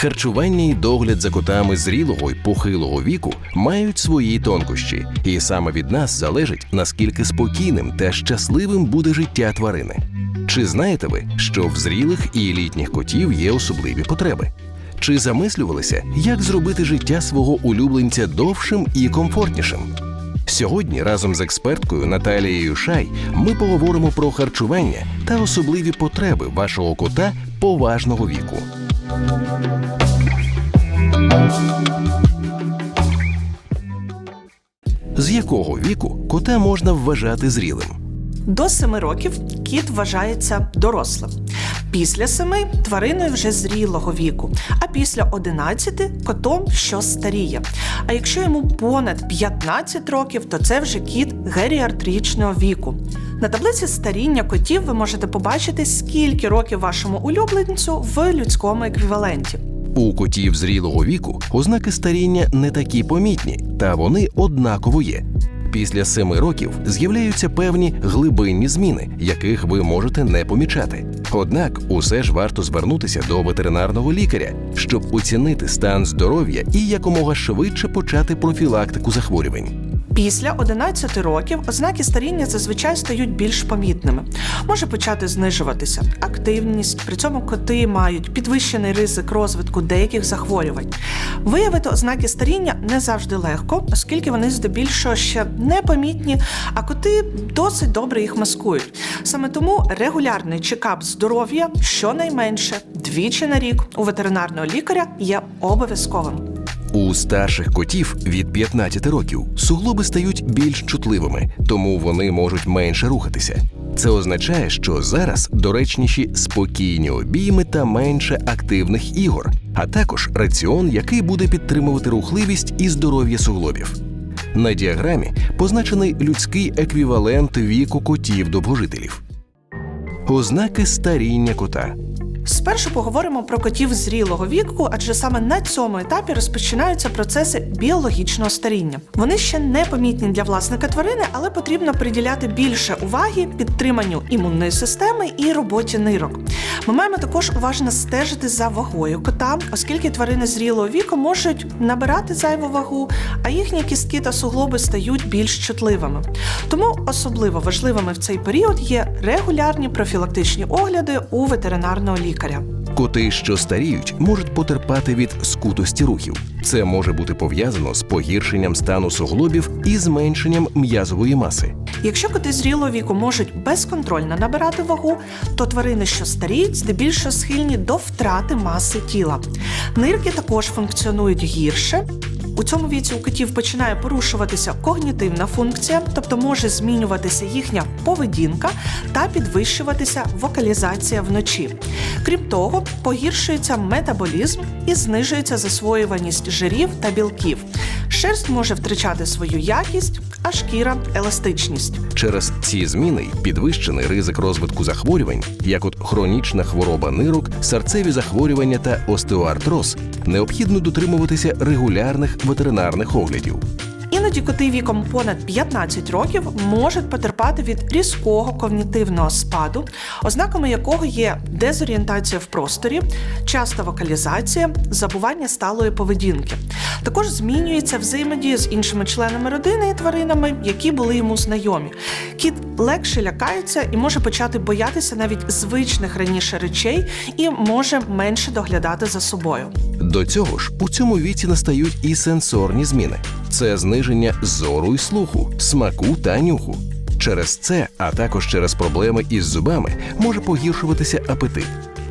Харчування і догляд за котами зрілого й похилого віку мають свої тонкощі, і саме від нас залежить, наскільки спокійним та щасливим буде життя тварини. Чи знаєте ви, що в зрілих і літніх котів є особливі потреби? Чи замислювалися, як зробити життя свого улюбленця довшим і комфортнішим? Сьогодні разом з експерткою Наталією Шай ми поговоримо про харчування та особливі потреби вашого кота поважного віку. З якого віку кота можна вважати зрілим? До 7 років кіт вважається дорослим. Після 7 твариною вже зрілого віку, а після 11 котом, що старіє. А якщо йому понад 15 років, то це вже кіт геріатричного віку. На таблиці старіння котів ви можете побачити, скільки років вашому улюбленцю в людському еквіваленті. У котів зрілого віку ознаки старіння не такі помітні, та вони однаково є. Після семи років з'являються певні глибинні зміни, яких ви можете не помічати. Однак усе ж варто звернутися до ветеринарного лікаря, щоб оцінити стан здоров'я і якомога швидше почати профілактику захворювань. Після 11 років ознаки старіння зазвичай стають більш помітними. Може почати знижуватися активність, при цьому коти мають підвищений ризик розвитку деяких захворювань. Виявити ознаки старіння не завжди легко, оскільки вони здебільшого ще непомітні, а коти досить добре їх маскують. Саме тому регулярний чекап здоров'я щонайменше двічі на рік у ветеринарного лікаря є обов'язковим. У старших котів від 15 років суглоби стають більш чутливими, тому вони можуть менше рухатися. Це означає, що зараз доречніші спокійні обійми та менше активних ігор, а також раціон, який буде підтримувати рухливість і здоров'я суглобів. На діаграмі позначений людський еквівалент віку котів довгожителів. Ознаки старіння кота. Спершу поговоримо про котів зрілого віку, адже саме на цьому етапі розпочинаються процеси біологічного старіння. Вони ще не помітні для власника тварини, але потрібно приділяти більше уваги підтриманню імунної системи і роботі нирок. Ми маємо також уважно стежити за вагою кота, оскільки тварини зрілого віку можуть набирати зайву вагу, а їхні кістки та суглоби стають більш чутливими. Тому особливо важливими в цей період є регулярні профілактичні огляди у ветеринарного лікаря. Коти, що старіють, можуть потерпати від скутості рухів. Це може бути пов'язано з погіршенням стану суглобів і зменшенням м'язової маси. Якщо коти зрілого віку можуть безконтрольно набирати вагу, то тварини, що старіють, здебільшого схильні до втрати маси тіла. Нирки також функціонують гірше. У цьому віці у котів починає порушуватися когнітивна функція, тобто може змінюватися їхня поведінка та підвищуватися вокалізація вночі. Крім того, погіршується метаболізм і знижується засвоюваність жирів та білків. Шерсть може втрачати свою якість, а шкіра еластичність. Через ці зміни підвищений ризик розвитку захворювань, як от хронічна хвороба нирок, серцеві захворювання та остеоартроз, необхідно дотримуватися регулярних ветеринарних оглядів. Коти віком понад 15 років можуть потерпати від різкого когнітивного спаду, ознаками якого є дезорієнтація в просторі, часта вокалізація, забування сталої поведінки. Також змінюється взаємодія з іншими членами родини і тваринами, які були йому знайомі. Кіт легше лякається і може почати боятися навіть звичних раніше речей і може менше доглядати за собою. До цього ж у цьому віці настають і сенсорні зміни: це зниження зору і слуху, смаку та нюху. Через це, а також через проблеми із зубами, може погіршуватися апетит.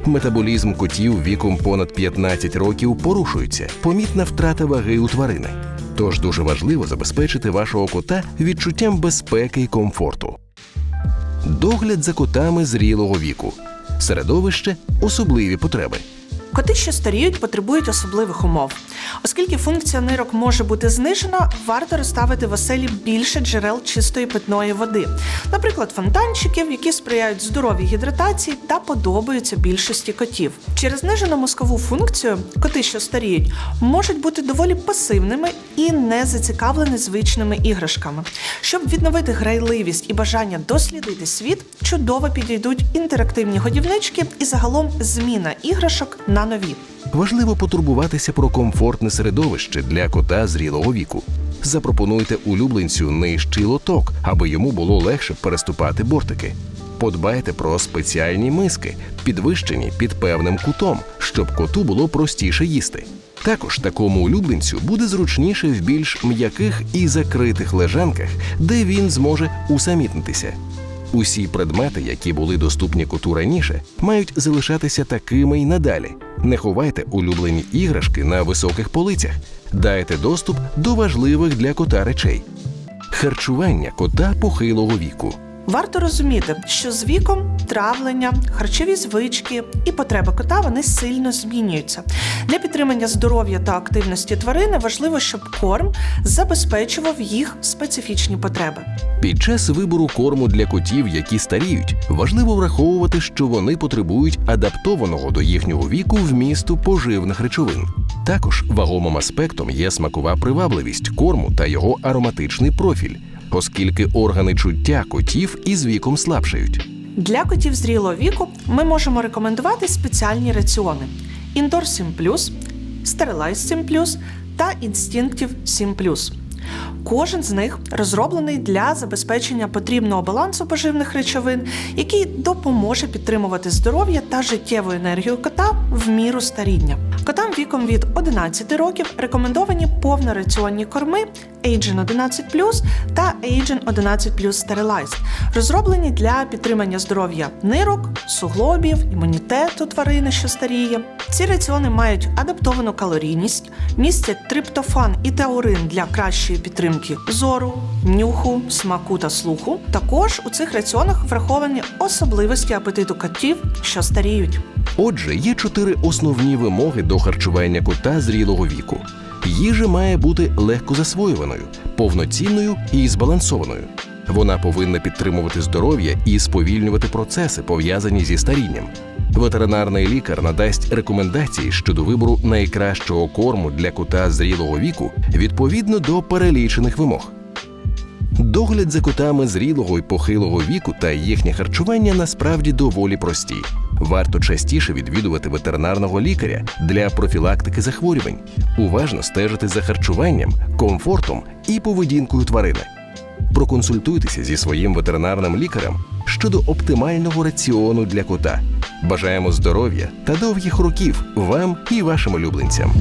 Метаболізм котів віком понад 15 років порушується, помітна втрата ваги у тварини. Тож дуже важливо забезпечити вашого кота відчуттям безпеки і комфорту. Догляд за котами зрілого віку, середовище, особливі потреби. Коти, що старіють, потребують особливих умов. Оскільки функція нирок може бути знижена, варто розставити в оселі більше джерел чистої питної води, наприклад, фонтанчиків, які сприяють здоровій гідратації та подобаються більшості котів. Через знижену мозкову функцію коти, що старіють, можуть бути доволі пасивними і не зацікавлені звичними іграшками. Щоб відновити грайливість і бажання дослідити світ, чудово підійдуть інтерактивні годівнички і загалом зміна іграшок на нові. Важливо потурбуватися про комфортне середовище для кота зрілого віку. Запропонуйте улюбленцю нижчий лоток, аби йому було легше переступати бортики. Подбайте про спеціальні миски, підвищені під певним кутом, щоб коту було простіше їсти. Також такому улюбленцю буде зручніше в більш м'яких і закритих лежанках, де він зможе усамітнитися. Усі предмети, які були доступні коту раніше, мають залишатися такими й надалі. Не ховайте улюблені іграшки на високих полицях, дайте доступ до важливих для кота речей. Харчування кота похилого віку. Варто розуміти, що з віком травлення, харчові звички і потреби кота вони сильно змінюються. Для підтримання здоров'я та активності тварини важливо, щоб корм забезпечував їх специфічні потреби. Під час вибору корму для котів, які старіють, важливо враховувати, що вони потребують адаптованого до їхнього віку вмісту поживних речовин. Також вагомим аспектом є смакова привабливість корму та його ароматичний профіль, оскільки органи чуття котів із віком слабшають. Для котів зрілого віку ми можемо рекомендувати спеціальні раціони: Sim Plus, Sterilize Sim та Instinctive Sim Plus. Кожен з них розроблений для забезпечення потрібного балансу поживних речовин, який допоможе підтримувати здоров'я та життєву енергію кота в міру старіння. Котам віком від 11 років рекомендовані повнораціонні корми Agent 11 та Agent 11 Sterilized, розроблені для підтримання здоров'я нирок, суглобів, імунітету тварини, що старіє. Ці раціони мають адаптовану калорійність, містять триптофан і теорин для кращої підтримки зору, нюху, смаку та слуху. Також у цих раціонах враховані особливості апетиту котів, що старіють. Отже, є чотири основні вимоги до харчування кота зрілого віку. Їжа має бути легко засвоюваною, повноцінною і збалансованою. Вона повинна підтримувати здоров'я і сповільнювати процеси, пов'язані зі старінням. Ветеринарний лікар надасть рекомендації щодо вибору найкращого корму для кота зрілого віку відповідно до перелічених вимог. Догляд за котами зрілого і похилого віку та їхнє харчування насправді доволі прості. Варто частіше відвідувати ветеринарного лікаря для профілактики захворювань, уважно стежити за харчуванням, комфортом і поведінкою тварини. Проконсультуйтеся зі своїм ветеринарним лікарем щодо оптимального раціону для кота. Бажаємо здоров'я та довгих років вам і вашим улюбленцям.